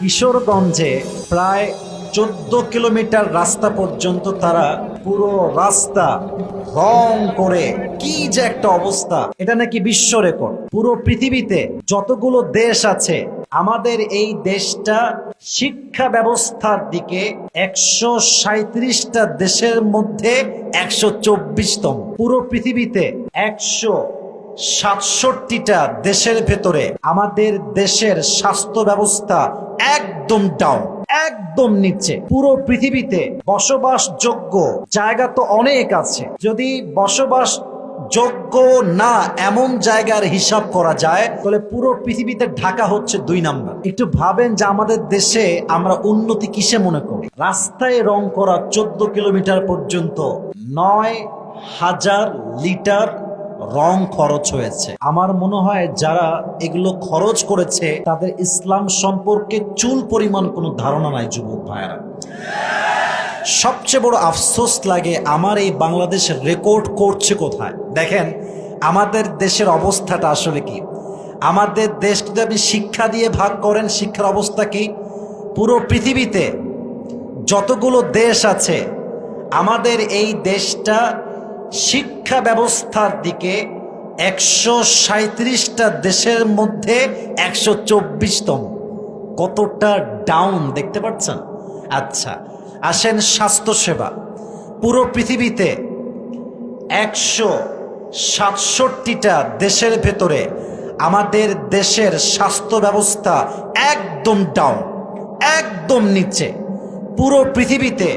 কিশোরগঞ্জে প্রায় চোদ্দ কিলোমিটার রাস্তা পর্যন্ত তারা পুরো রাস্তা রং করে। কি যে একটা অবস্থা। এটা নাকি বিশ্ব রেকর্ড। পুরো পৃথিবীতে যতগুলো দেশ আছে, আমাদের এই দেশটা শিক্ষা ব্যবস্থার দিকে একশো সাঁত্রিশটা দেশের মধ্যে একশো চব্বিশতম। পুরো পৃথিবীতে একশো সাতষট্টিটা দেশের ভেতরে আমাদের দেশের স্বাস্থ্য ব্যবস্থা একদম ডাউন একদম নিচে। পুরো পৃথিবীতে বসবাসযোগ্য জায়গা তো অনেক আছে। যদি বসবাস যোগ্য না এমন জায়গার হিসাব করা যায়, তাহলে পুরো পৃথিবীতে ঢাকা হচ্ছে দুই নাম্বার। একটু ভাবেন যে আমাদের দেশে আমরা উন্নতি কিসে মনে করি? রাস্তায় রং করা চোদ্দ কিলোমিটার পর্যন্ত নয় হাজার লিটার রং খরচ হয়েছে। আমার মনে হয় যারা এগুলো খরচ করেছে, তাদের ইসলাম সম্পর্কে চুল পরিমাণ কোনো ধারণা নাই, যুবক ভাইয়েরা। সবচেয়ে বড় আফসোস লাগে আমার এই বাংলাদেশ রেকর্ড করছে কোথায়? দেখেন, আমাদের দেশের অবস্থাটা আসলে কি? আমাদের দেশ যদি আপনি শিক্ষা দিয়ে ভাগ করেন, শিক্ষার অবস্থা কি? পুরো পৃথিবীতে যতগুলো দেশ আছে, আমাদের এই দেশটা শিক্ষা ব্যবস্থার দিকে একশো সাঁত্রিশটা দেশের মধ্যে একশো চব্বিশতম। কতটা ডাউন দেখতে পাচ্ছেন? আচ্ছা আসেন স্বাস্থ্যসেবা। পুরো পৃথিবীতে একশো সাতষট্টিটা দেশের ভেতরে আমাদের দেশের স্বাস্থ্য ব্যবস্থা একদম ডাউন একদম নিচে। পুরো পৃথিবীতে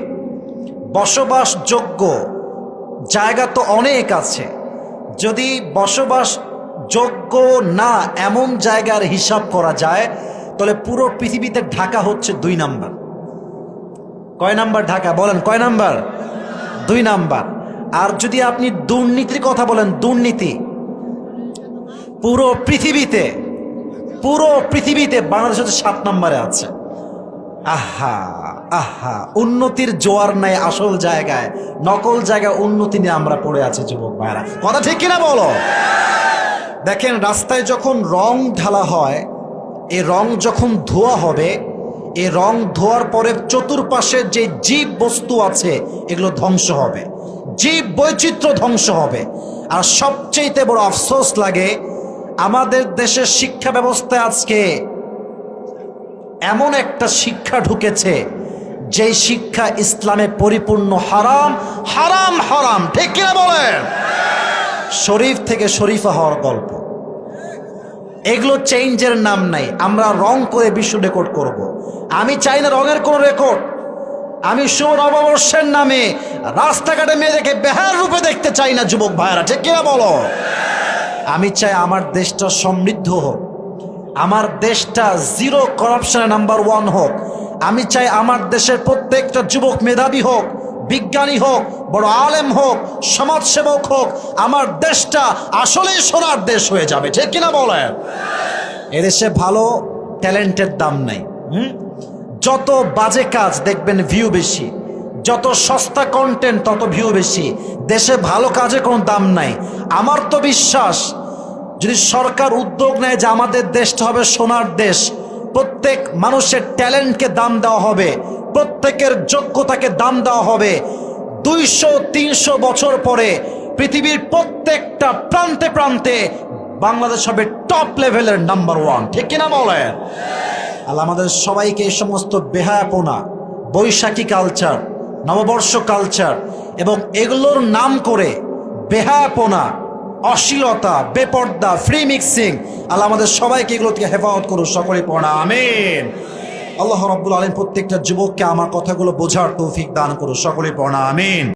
বসবাসযোগ্য জায়গা তো অনেক আছে। যদি বসবাস যোগ্য না এমন জায়গার হিসাব করা যায়, তাহলে পুরো পৃথিবীতে ঢাকা হচ্ছে দুই নাম্বার। কয় নাম্বার ঢাকা? বলেন, কয় নাম্বার? দুই নাম্বার। আর যদি আপনি দুর্নীতির কথা বলেন, দুর্নীতি। পুরো পৃথিবীতে পুরো পৃথিবীতে বাংলাদেশ হচ্ছে সাত নম্বরে আছে। আহা! আহা, উন্নতির জোয়ার নাই আসল জায়গায়। নকল জায়গায় উন্নতি নিয়ে আমরা পড়ে আছি, যুবক ভাইরা। কথা ঠিক কিনা বলো? দেখেন, রাস্তায় যখন রং ঢালা হয়, এ রং যখন ধোয়া হবে, এ রং ধোয়ার পরে চতুর্পাশের যে জীব বস্তু আছে, এগুলো ধ্বংস হবে। জীব বৈচিত্র্য ধ্বংস হবে। আর সবচেয়েতে বড় আফসোস লাগে, আমাদের দেশের শিক্ষা ব্যবস্থা আজকে এমন একটা শিক্ষা ঢুকেছে যেই শিক্ষা ইসলামে পরিপূর্ণ হারাম হারাম হারাম। ঠিক কিনা বলেন? শরীফ থেকে শরীফা হওয়ার গল্প। এগুলো চেঞ্জের নাম নাই। আমরা রং করে বিশ্ব রেকর্ড করব। আমি চাই না রঙের কোনো রেকর্ড আমি শুভ নববর্ষের নামে রাস্তাঘাটে মেয়েদেরকে বেহার রূপে দেখতে চাই না, যুবক ভাইরা ঠিক কিনা বলো? আমি চাই আমার দেশটা সমৃদ্ধ হোক। আমার দেশটা জিরো করাপশনে নাম্বার ওয়ান হোক। আমি চাই আমার দেশের প্রত্যেকটা যুবক মেধাবী হোক, বিজ্ঞানী হোক, বড় আলেম হোক, সমাজসেবক হোক, আমার দেশটা আসলেই সোনার দেশ হয়ে যাবে, ঠিক কিনা বলেন? এদেশে ভালো ট্যালেন্টের দাম নাই, হুম? যত বাজে কাজ দেখবেন ভিউ বেশি, যত সস্তা কন্টেন্ট তত ভিউ বেশি, দেশে ভালো কাজে কোনো দাম নাই। আমার তো বিশ্বাস, যদি সরকার উদ্যোগ নেয় যে আমাদের দেশটা হবে সোনার দেশ প্রত্যেক মানুষের ট্যালেন্টকে দাম দেওয়া হবে, প্রত্যেকের যোগ্যতাকে দাম দেওয়া হবে। দুইশো, তিনশো বছর পরে পৃথিবীর প্রত্যেকটা প্রান্তে প্রান্তে বাংলাদেশ হবে টপ লেভেলের নাম্বার ওয়ান ঠিক কিনা বলেন? আল্লাহ আমাদের সবাইকে এই সমস্ত বেহায়াপনা, বৈশাখী কালচার নববর্ষ কালচার এবং এগুলোর নাম করে বেহায়াপনা অশ্লীলতা, বেপর্দা ফ্রি মিক্সিং আল্লাহ আমাদের সবাইকে এগুলো থেকে হেফাজত করুন সকলে পড়া, আমিন। আল্লাহ রব্বুল আলম প্রত্যেকটা যুবককে আমার কথাগুলো বোঝার তৌফিক দান করুন সকলে পড়া, আমিন।